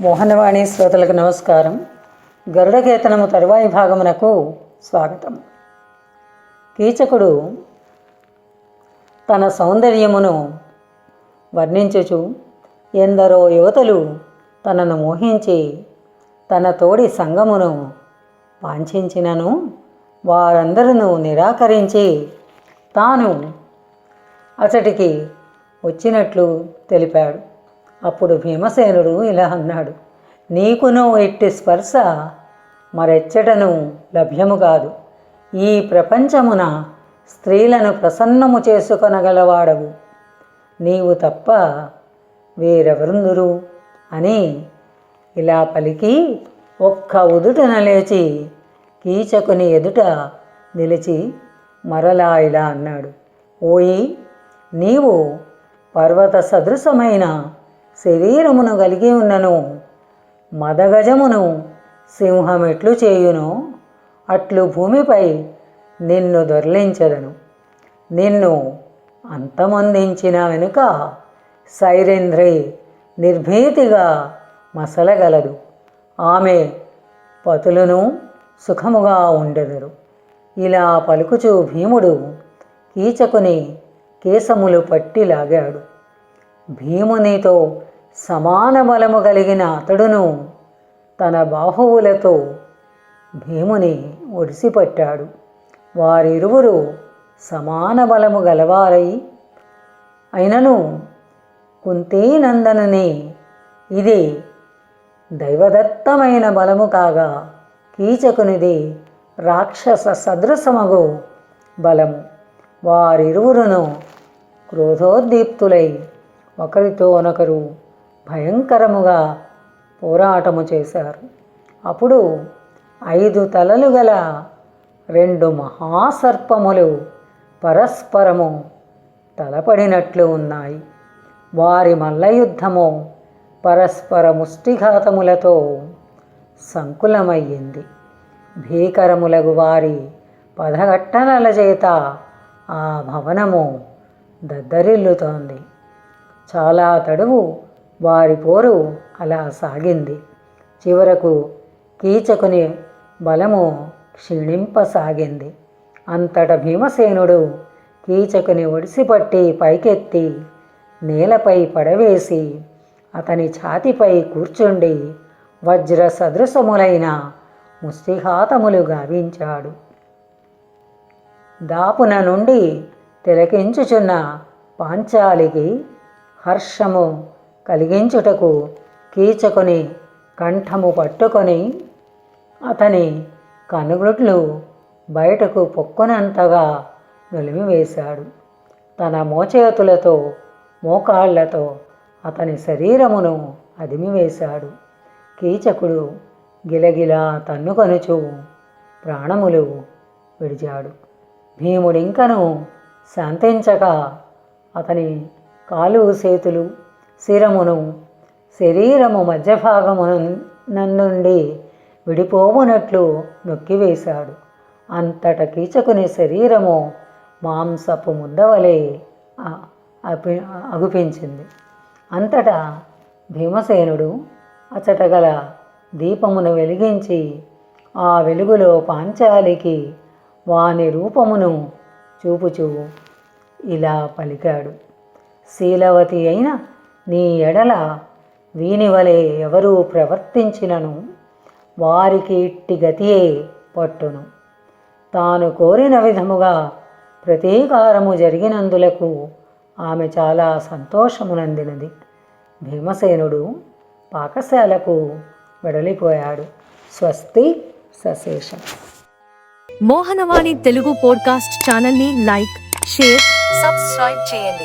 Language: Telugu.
మోహనవాణి శ్రోతలకు నమస్కారం. గరుడకేతనము తరువాయి భాగమునకు స్వాగతం. కీచకుడు తన సౌందర్యమును వర్ణించుచు ఎందరో యువతలు తనను మోహించి తన తోడి సంగమును వాంఛించినను వారందరూ నిరాకరించి తాను అతడికి వచ్చినట్లు తెలిపాడు. అప్పుడు భీమసేనుడు ఇలా అన్నాడు నీకును ఎట్టి స్పర్శ మరెచ్చటను లభ్యము కాదు. ఈ ప్రపంచమున స్త్రీలను ప్రసన్నము చేసుకొనగలవాడవు. నీవు తప్ప వేరెవరుందురు? అని ఇలా పలికి ఒక్క ఉదుటన లేచి కీచకుని ఎదుట నిలిచి మరలా ఇలా అన్నాడు ఓయి నీవు పర్వత సదృశమైన శరీరమును కలిగి ఉన్నను మదగజమును సింహమెట్లు చేయును అట్లు భూమిపై నిన్ను దొర్లించదను. నిన్ను అంతమొందించిన వెనుక సైరేంద్రి నిర్భీతిగా మసలగలదు. ఆమె పతులను సుఖముగా ఉండెదరు. ఇలా పలుకుచూ భీముడు కీచకుని కేశములు పట్టి లాగాడు. భీమునితో సమాన బలము కలిగిన అతడును తన బాహువులతో భీముని ఒడిసిపట్టాడు. వారిరువురు సమాన బలము గలవారై అయినను కుంతీనందనుని ఇది దైవదత్తమైన బలము కాగా కీచకునిది రాక్షస సదృశమగు బలము. వారిరువురును క్రోధోద్దీప్తులై ఒకరితోనొకరు భయంకరముగా పోరాటము చేశారు. అప్పుడు ఐదు తలలు గల రెండు మహాసర్పములు పరస్పరము తలపడినట్లు ఉన్నాయి. వారి మల్లయుద్ధము పరస్పర ముష్టిఘాతములతో సంకులమయ్యింది. భీకరములగు వారి పదఘట్టనల చేత ఆ భవనము దద్దరిల్లుతోంది. చాలా తడువు వారి పోరు అలా సాగింది. చివరకు కీచకుని బలము క్షీణింపసాగింది. అంతట భీమసేనుడు కీచకుని ఒడిసిపట్టి పైకెత్తి నేలపై పడవేసి అతని ఛాతిపై కూర్చుండి వజ్ర సదృశములైన ముష్టిఘాతములు గావించాడు. దాపున నుండి తిలకించుచున్న పాంచాలికి హర్షము కలిగించుటకు కీచకుని కంఠము పట్టుకొని అతని కనుగుడ్లు బయటకు పొక్కునంతగా నులిమివేశాడు. తన మోచేతులతో మోకాళ్ళతో అతని శరీరమును అదిమివేశాడు. కీచకుడు గిలగిలా తన్నుకొనుచు ప్రాణములు విడిచాడు. భీముడింకను శాంతించక అతని కాలు చేతులు శిరమును శరీరము మధ్యభాగమును నుండి విడిపోవునట్లు నొక్కివేశాడు. అంతట కీచకుని శరీరము మాంసపు ముద్దవలే అపి- అగుపించింది. అంతటా భీమసేనుడు అచటగల దీపమును వెలిగించి ఆ వెలుగులో పాంచాలికి వాని రూపమును చూపుచూ ఇలా పలికాడు. శీలవతి అయిన నీ ఎడల వీని వలె ఎవరూ ప్రవర్తించినను? వారికి ఇట్టి గతియే పట్టును. తాను కోరిన విధముగా ప్రతీకారము జరిగినందులకు ఆమె చాలా సంతోషమునందినది భీమసేనుడు పాకశాలకు వెడలిపోయాడు. స్వస్తి సశేషం. మోహనవాణి తెలుగు పోడ్కాస్ట్ ఛానల్ని లైక్ షేర్ సబ్స్క్రైబ్ చేయండి.